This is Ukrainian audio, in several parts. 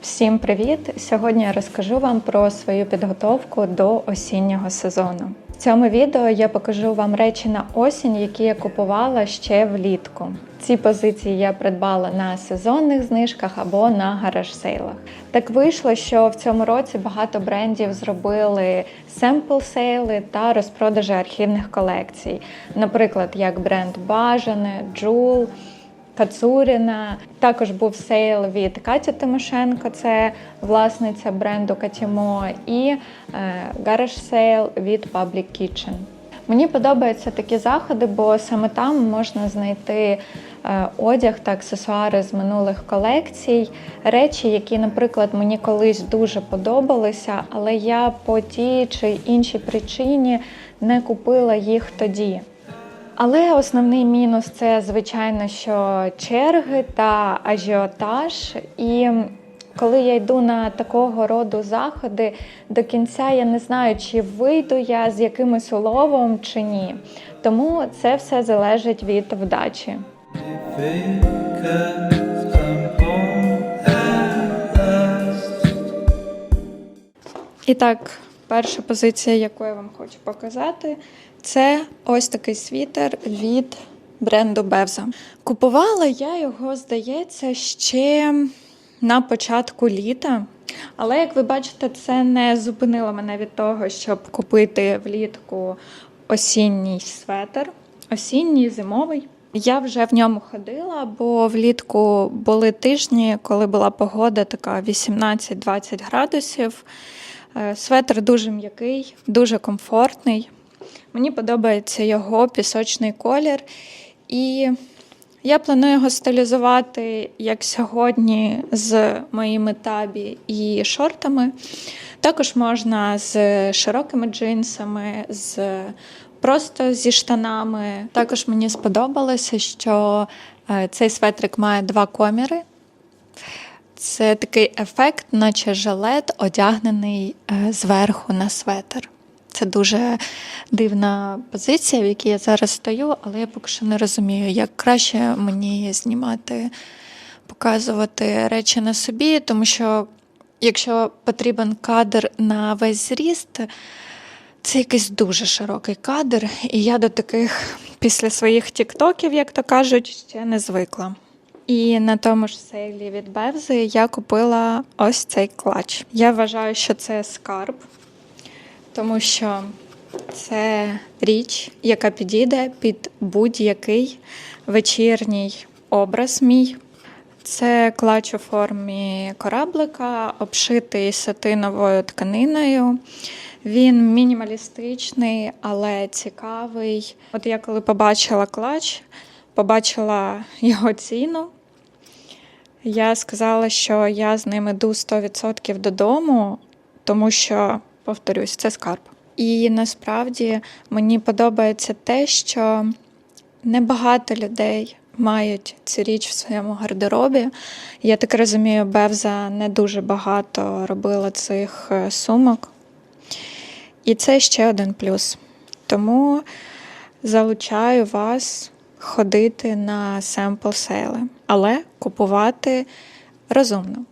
Всім привіт! Сьогодні я розкажу вам про свою підготовку до осіннього сезону. В цьому відео я покажу вам речі на осінь, які я купувала ще влітку. Ці позиції я придбала на сезонних знижках або на гараж-сейлах. Так вийшло, що в цьому році багато брендів зробили семпл сейли та розпродажі архівних колекцій. Наприклад, як бренд Бажане, Джул. Кацуріна. Також був сейл від Каті Тимошенко, це власниця бренду Катімо, і е, гараж сейл від Public Kitchen. Мені подобаються такі заходи, бо саме там можна знайти е, одяг та аксесуари з минулих колекцій, речі, які, наприклад, мені колись дуже подобалися, але я по тій чи іншій причині не купила їх тоді. Але основний мінус це, звичайно, що черги та ажіотаж. І коли я йду на такого роду заходи, до кінця я не знаю, чи вийду я з якимось уловом чи ні. Тому це все залежить від вдачі. І так, перша позиція, яку я вам хочу показати, це ось такий світер від бренду Бевза. Купувала я його, здається, ще на початку літа. Але, як ви бачите, це не зупинило мене від того, щоб купити влітку осінній светр, осінній, зимовий. Я вже в ньому ходила, бо влітку були тижні, коли була погода така 18-20 градусів. Е, Светр дуже м'який, дуже комфортний. Мені подобається його пісочний колір. І я планую його стилізувати як сьогодні з моїми табі і шортами. Також можна з широкими джинсами, з просто зі штанами. Також мені сподобалося, що е, цей светрик має два коміри. Це такий ефект, наче жилет, одягнений е, зверху на светр. Це дуже дивна позиція, в якій я зараз стою, але я поки що не розумію, як краще мені знімати, показувати речі на собі, тому що якщо потрібен кадр на весь зріст, це якийсь дуже широкий кадр, і я до таких після своїх тіктоків, як то кажуть, ще не звикла. І на тому ж сейлі від Бевзи я купила ось цей клач. Я вважаю, що це скарб, тому що це річ, яка підійде під будь-який вечірній образ мій. Це клач у формі кораблика, обшитий сатиновою тканиною. Він мінімалістичний, але цікавий. От я коли побачила клач, побачила його ціну. Я сказала, що я з ним іду 100% додому, тому що, повторюсь, це скарб. І насправді мені подобається те, що небагато людей мають цю річ в своєму гардеробі. Я так розумію, Бевза не дуже багато робила цих е, сумок. І це ще один плюс. Тому залучаю вас ходити на семпл сейли, але купувати розумно.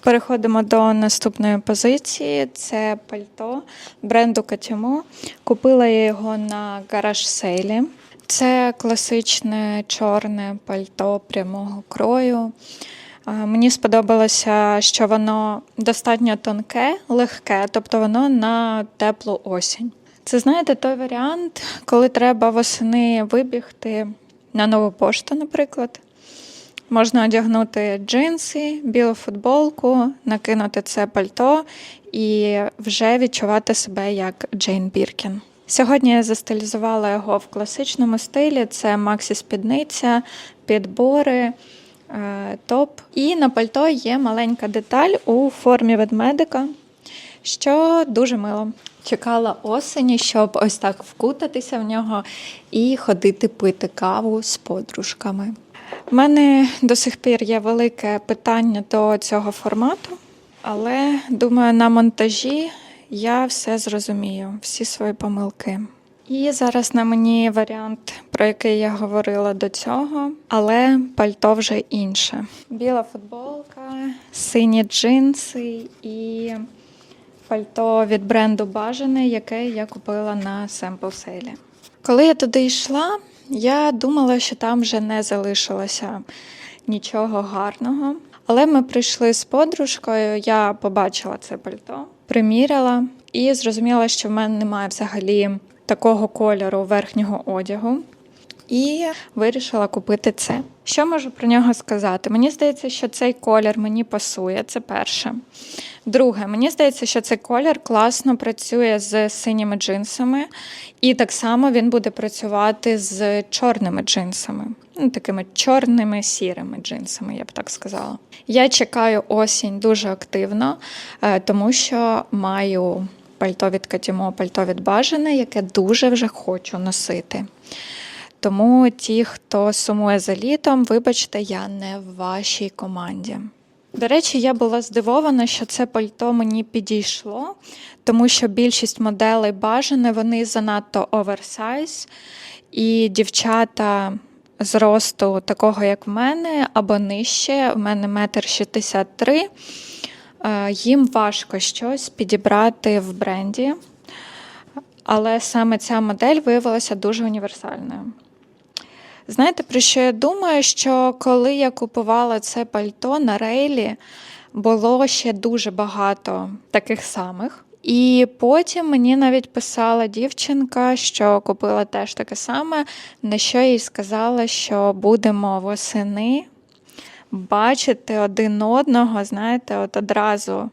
Переходимо до наступної позиції. Це пальто бренду Катімо. Купила я його на гараж сейлі. Це класичне чорне пальто прямого крою. Мені сподобалося, що воно достатньо тонке, легке, тобто воно на теплу осінь. Це знаєте той варіант, коли треба восени вибігти на нову пошту, наприклад. Можна одягнути джинси, білу футболку, накинути це пальто і вже відчувати себе як Джейн Біркін. Сьогодні я застилізувала його в класичному стилі: це максі спідниця, підбори, е, топ. І на пальто є маленька деталь у формі ведмедика, що дуже мило. Чекала осені, щоб ось так вкутатися в нього і ходити пити каву з подружками. У мене до сих пір є велике питання до цього формату, але думаю, на монтажі я все зрозумію, всі свої помилки. І зараз на мені варіант, про який я говорила до цього, але пальто вже інше. Біла футболка, сині джинси і пальто від бренду Бажане, яке я купила на семпл сейлі. Коли я туди йшла, я думала, що там вже не залишилося нічого гарного. Але ми прийшли з подружкою, я побачила це пальто, приміряла і зрозуміла, що в мене немає взагалі такого кольору верхнього одягу. І вирішила купити це. Що можу про нього сказати? Мені здається, що цей колір мені пасує. Це перше. Друге, мені здається, що цей колір класно працює з синіми джинсами, і так само він буде працювати з чорними джинсами, ну, такими чорними сірими джинсами, я б так сказала. Я чекаю осінь дуже активно, е, тому що маю пальто від Катімо, пальто від Бажане, яке дуже вже хочу носити. Тому ті, хто сумує за літом, вибачте, я не в вашій команді. До речі, я була здивована, що це пальто мені підійшло, тому що більшість моделей бажане, вони занадто оверсайз, і дівчата зросту такого, як в мене, або нижче, в мене метр шістдесят три, е, їм важко щось підібрати в бренді. Але саме ця модель виявилася дуже універсальною. Знаєте, про що я думаю? Що коли я купувала це пальто на рейлі, було ще дуже багато таких самих. І потім мені навіть писала дівчинка, що купила теж таке саме, на що їй сказала, що будемо восени бачити один одного, знаєте, от одразу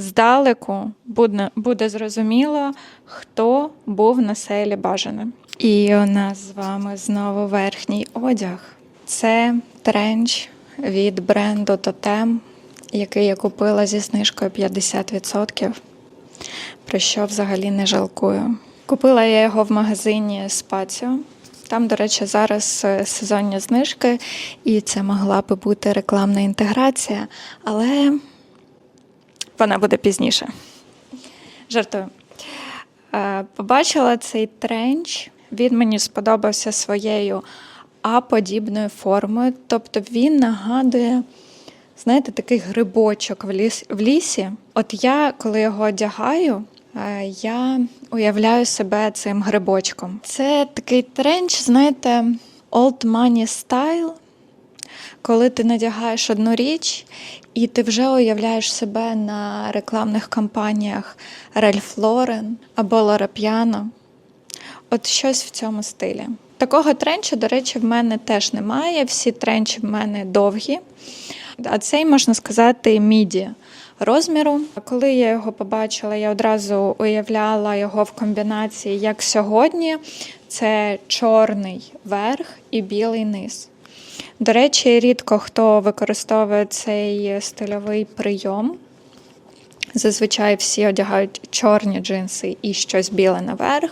здалеку буде, буде зрозуміло, хто був на селі бажаним. І у нас з вами знову верхній одяг. Це тренч від бренду Totem, який я купила зі знижкою 50%, про що взагалі не жалкую. Купила я його в магазині Спаціо. Там, до речі, зараз е, сезонні знижки, і це могла би бути рекламна інтеграція, але вона буде пізніше. Жартую. Е, Побачила цей тренч. Він мені сподобався своєю А-подібною формою. Тобто він нагадує, знаєте, такий грибочок в, ліс, в лісі. От я, коли його одягаю, е, я уявляю себе цим грибочком. Це такий тренч, знаєте, old money style, коли ти надягаєш одну річ, і ти вже уявляєш себе на рекламних кампаніях Ralph Lauren або Laura Piano. От щось в цьому стилі. Такого тренчу, до речі, в мене теж немає. Всі тренчі в мене довгі. А цей, можна сказати, міді розміру. Коли я його побачила, я одразу уявляла його в комбінації, як сьогодні. Це чорний верх і білий низ. До речі, рідко хто використовує цей стильовий прийом. Зазвичай всі одягають чорні джинси і щось біле наверх.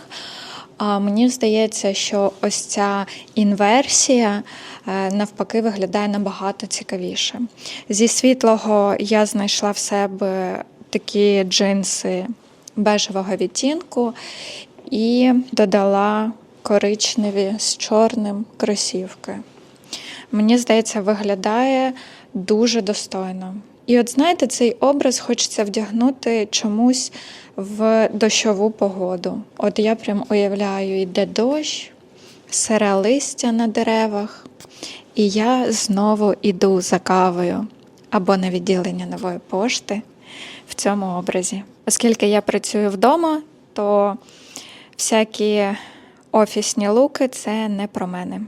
А мені здається, що ось ця інверсія е, навпаки виглядає набагато цікавіше. Зі світлого я знайшла в себе такі джинси бежевого відтінку і додала коричневі з чорним кросівки. Мені здається, виглядає дуже достойно. І от знаєте, цей образ хочеться вдягнути чомусь в дощову погоду. От я прям уявляю, йде дощ, сире листя на деревах, і я знову іду за кавою або на відділення нової пошти в цьому образі. Оскільки я працюю вдома, то всякі офісні луки це не про мене.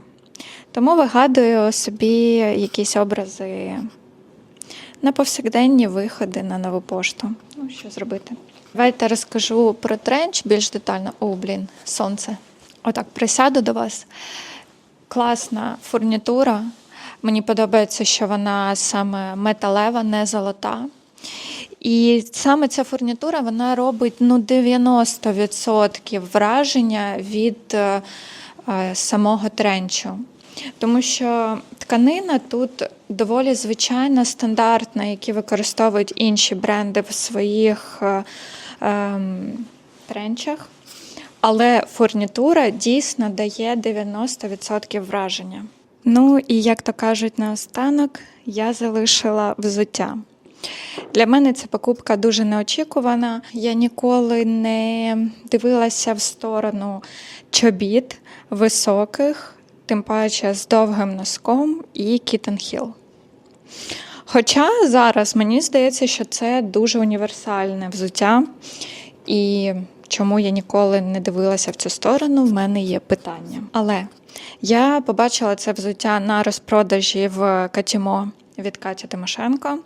Тому вигадую собі якісь образи на повсякденні виходи на нову пошту. Ну, що зробити? Давайте розкажу про тренч більш детально. О, блін, сонце. Отак, присяду до вас. Класна фурнітура. Мені подобається, що вона саме металева, не золота. І саме ця фурнітура вона робить ну, 90% враження від е, самого тренчу. Тому що тканина тут доволі звичайна, стандартна, які використовують інші бренди в своїх е, ем, тренчах. Але фурнітура дійсно дає 90% враження. Ну і як то кажуть наостанок, я залишила взуття. Для мене ця покупка дуже неочікувана. Я ніколи не дивилася в сторону чобіт високих, тим паче з довгим носком і Hill. Хоча зараз мені здається, що це дуже універсальне взуття, і чому я ніколи не дивилася в цю сторону, в мене є питання. Але я побачила це взуття на розпродажі в Катімо від Каті Тимошенко.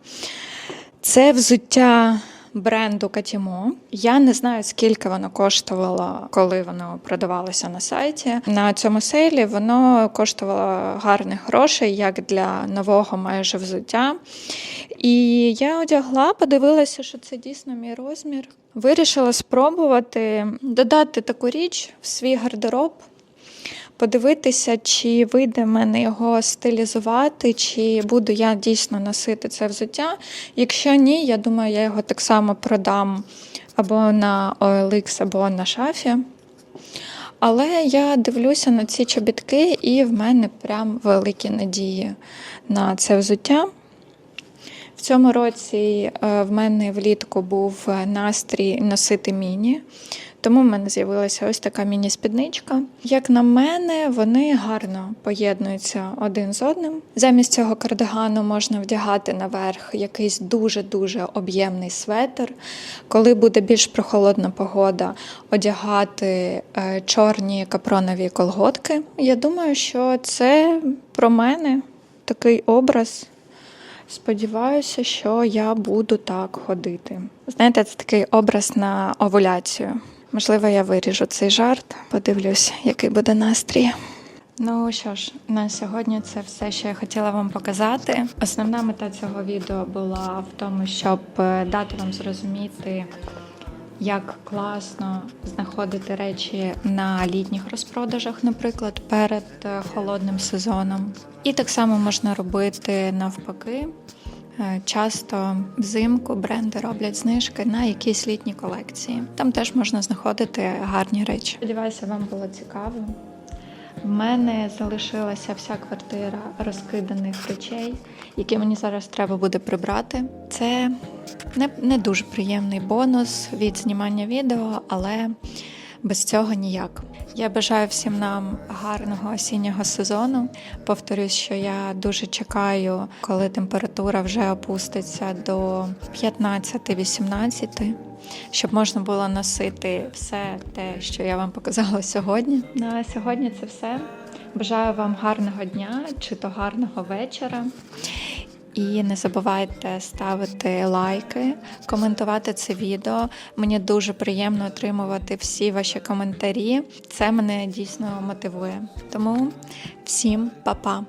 Це взуття бренду Катімо. Я не знаю, скільки воно коштувало, коли воно продавалося на сайті. На цьому сейлі воно коштувало гарних грошей, як для нового майже взуття. І я одягла, подивилася, що це дійсно мій розмір. Вирішила спробувати додати таку річ в свій гардероб подивитися, чи вийде мене його стилізувати, чи буду я дійсно носити це взуття. Якщо ні, я думаю, я його так само продам або на OLX, або на шафі. Але я дивлюся на ці чобітки, і в мене прям великі надії на це взуття. В цьому році е, в мене влітку був настрій носити міні, тому в мене з'явилася ось така міні-спідничка. Як на мене, вони гарно поєднуються один з одним. Замість цього кардигану можна вдягати наверх якийсь дуже-дуже об'ємний светр. Коли буде більш прохолодна погода, одягати е, чорні капронові колготки. Я думаю, що це про мене такий образ. Сподіваюся, що я буду так ходити. Знаєте, це такий образ на овуляцію. Можливо, я виріжу цей жарт, подивлюсь, який буде настрій. Ну що ж, на сьогодні це все, що я хотіла вам показати. Основна мета цього відео була в тому, щоб е, дати вам зрозуміти, як класно знаходити речі на літніх розпродажах, наприклад, перед е, холодним сезоном. І так само можна робити навпаки. Е, Часто взимку бренди роблять знижки на якісь літні колекції. Там теж можна знаходити гарні речі. Сподіваюся, вам було цікаво. В мене залишилася вся квартира розкиданих речей, які мені зараз треба буде прибрати. Це не, не дуже приємний бонус від знімання відео, але без цього ніяк. Я бажаю всім нам гарного осіннього сезону. Повторюсь, що я дуже чекаю, коли температура вже опуститься до 15-18, щоб можна було носити все те, що я вам показала сьогодні. На сьогодні це все. Бажаю вам гарного дня чи то гарного вечора. І не забувайте ставити лайки, коментувати це відео. Мені дуже приємно отримувати всі ваші коментарі. Це мене дійсно мотивує. Тому всім па-па!